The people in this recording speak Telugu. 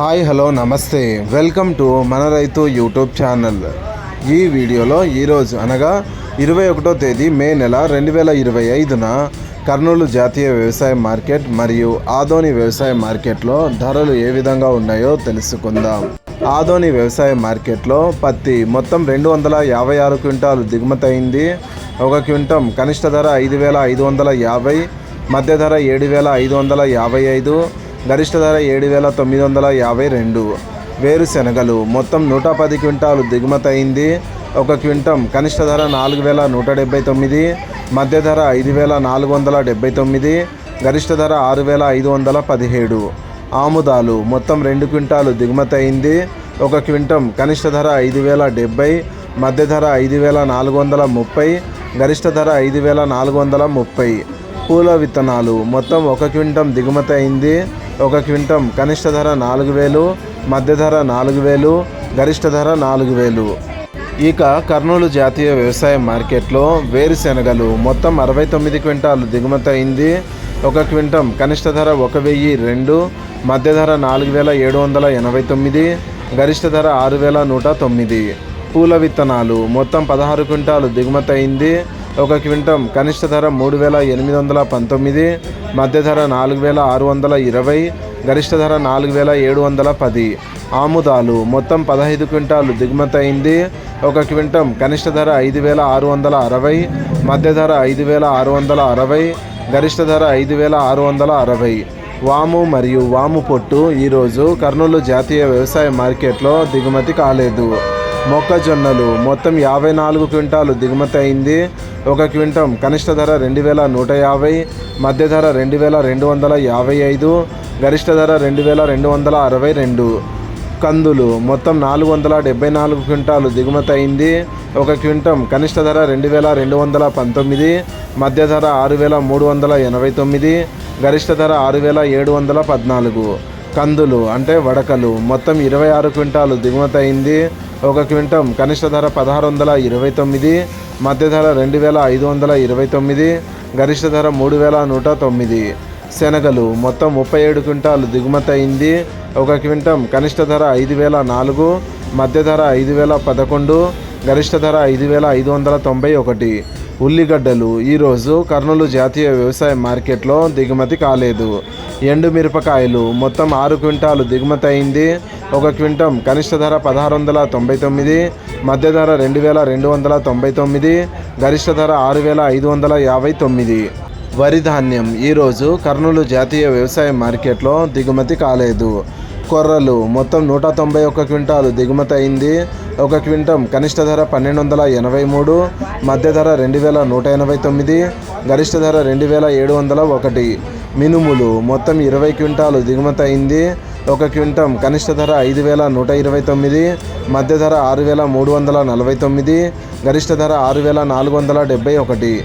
Hi hello namaste. Welcome to మన రైతు యూట్యూబ్ ఛానల్. ఈ వీడియోలో ఈరోజు అనగా ఇరవై ఒకటో తేదీ మే నెల రెండు వేల ఇరవై ఐదున కర్నూలు జాతీయ వ్యవసాయ మార్కెట్ మరియు ఆదోని వ్యవసాయ మార్కెట్లో ధరలు ఏ విధంగా ఉన్నాయో తెలుసుకుందాం. ఆదోని వ్యవసాయ మార్కెట్లో పత్తి మొత్తం రెండు వందల యాభై ఆరు క్వింటాలు దిగుమతయింది ఒక క్వింటం కనిష్ట ధర ఐదు వేల ఐదు వందల యాభై మధ్య ధర ఏడు వేల ఐదు వందల యాభై ఐదు గరిష్ట ధర ఏడు వేల తొమ్మిది వందల యాభై రెండు. వేరుశెనగలు మొత్తం నూట పది క్వింటాలు దిగుమతి అయింది. ఒక క్వింటం కనిష్ట ధర నాలుగు వేల నూట డెబ్బై తొమ్మిది మధ్య ధర ఐదు వేల నాలుగు వందల డెబ్బై తొమ్మిది గరిష్ట ధర ఆరు వేల ఐదు వందల పదిహేడు. ఆముదాలు మొత్తం రెండు క్వింటాలు దిగుమతి అయింది. ఒక క్వింటం కనిష్ట ధర ఐదు వేల డెబ్బై మధ్య ధర ఐదు వేల నాలుగు వందల ముప్పై గరిష్ట ధర ఐదు వేల నాలుగు వందల ముప్పై. పూల విత్తనాలు మొత్తం ఒక క్వింటం దిగుమతి అయింది. ఒక క్వింటం. కనిష్ట ధర నాలుగు వేలు మధ్య ధర నాలుగు వేలు గరిష్ట ధర నాలుగు వేలు. ఇక కర్నూలు జాతీయ వ్యవసాయ మార్కెట్లో వేరుశెనగలు మొత్తం అరవై తొమ్మిది క్వింటాలు దిగుమతి అయింది. ఒక క్వింటం కనిష్ట ధర ఒక వెయ్యి రెండు మధ్య ధర నాలుగు వేల ఏడు వందల ఎనభై తొమ్మిది గరిష్ట ధర ఆరు వేల నూట తొమ్మిది. పూల విత్తనాలు మొత్తం పదహారు క్వింటాలు దిగుమతి అయింది. ఒక క్వింటం కనిష్ట ధర మూడు వేల ఎనిమిది వందల పంతొమ్మిది మధ్య ధర నాలుగు వేల ఆరు వందల ఇరవై గరిష్ట ధర నాలుగు వేల ఏడు వందల పది. ఆముదాలు మొత్తం పదహైదు క్వింటాలు దిగుమతి అయింది. ఒక క్వింటం కనిష్ట ధర ఐదు వేల ఆరు వందల అరవై మధ్య ధర ఐదు వేల ఆరు వందల అరవై గరిష్ట ధర ఐదు వేల ఆరు వందల అరవై. వాము మరియు వాము పొట్టు ఈరోజు కర్నూలు జాతీయ వ్యవసాయ మార్కెట్లో దిగుమతి కాలేదు. మొక్కజొన్నలు. మొత్తం యాభై నాలుగు క్వింటాలు దిగుమతి అయింది. ఒక క్వింటం కనిష్ట ధర రెండు వేల నూట యాభై మధ్య ధర రెండు వేల రెండు వందల యాభై ఐదు గరిష్ట ధర రెండు వేల రెండు వందల అరవై రెండు. కందులు మొత్తం నాలుగు వందల డెబ్బై నాలుగు క్వింటాలు దిగుమతి అయింది. ఒక క్వింటం కనిష్ట ధర రెండు వేల రెండు వందల పంతొమ్మిది మధ్య ధర ఆరు వేల మూడు వందల ఎనభై తొమ్మిది గరిష్ట ధర ఆరు వేల ఏడు వందల పద్నాలుగు. కందులు అంటే వడకలు. మొత్తం ఇరవై ఆరు క్వింటాలు దిగుమతి అయింది ఒక క్వింటం కనిష్ట ధర పదహారు వందల ఇరవై తొమ్మిది మధ్య ధర రెండు వేల ఐదు వందల ఇరవై తొమ్మిది గరిష్ట ధర మూడు వేల నూట తొమ్మిది. శనగలు మొత్తం ముప్పై ఏడు క్వింటాలు దిగుమతి అయింది ఒక క్వింటం కనిష్ట ధర ఐదు వేల నాలుగు మధ్య ధర ఐదు వేల పదకొండు గరిష్ట ధర ఐదు వేల ఐదు వందల తొంభై ఒకటి. ఉల్లిగడ్డలు ఈరోజు కర్నూలు జాతీయ వ్యవసాయ మార్కెట్లో దిగుమతి కాలేదు. ఎండు మిరపకాయలు. మొత్తం ఆరు క్వింటాలు దిగుమతి అయింది. ఒక క్వింటం కనిష్ట ధర పదహారు వందల తొంభై తొమ్మిది మధ్య ధర రెండు వేల రెండు వందల తొంభై తొమ్మిది గరిష్ట ధర ఆరు వేల ఐదు వందల యాభై తొమ్మిది. వరి ధాన్యం ఈరోజు కర్నూలు జాతీయ వ్యవసాయ మార్కెట్లో దిగుమతి కాలేదు. కొర్రలు మొత్తం నూట తొంభై ఒక్క క్వింటాలు దిగుమతి అయింది. ఒక క్వింటం కనిష్ట ధర పన్నెండు వందల ఎనభై మూడు మధ్య ధర రెండు వేల నూట ఎనభై తొమ్మిది గరిష్ట ధర రెండు వేల ఏడు వందల ఒకటి. మినుములు మొత్తం ఇరవై క్వింటాలు దిగుమతి అయింది. ఒక క్వింటం కనిష్ట ధర ఐదు వేల నూట ఇరవై తొమ్మిది మధ్య ధర ఆరు వేల మూడు వందల నలభై తొమ్మిది గరిష్ట ధర ఆరు వేల నాలుగు వందల డెబ్బై ఒకటి.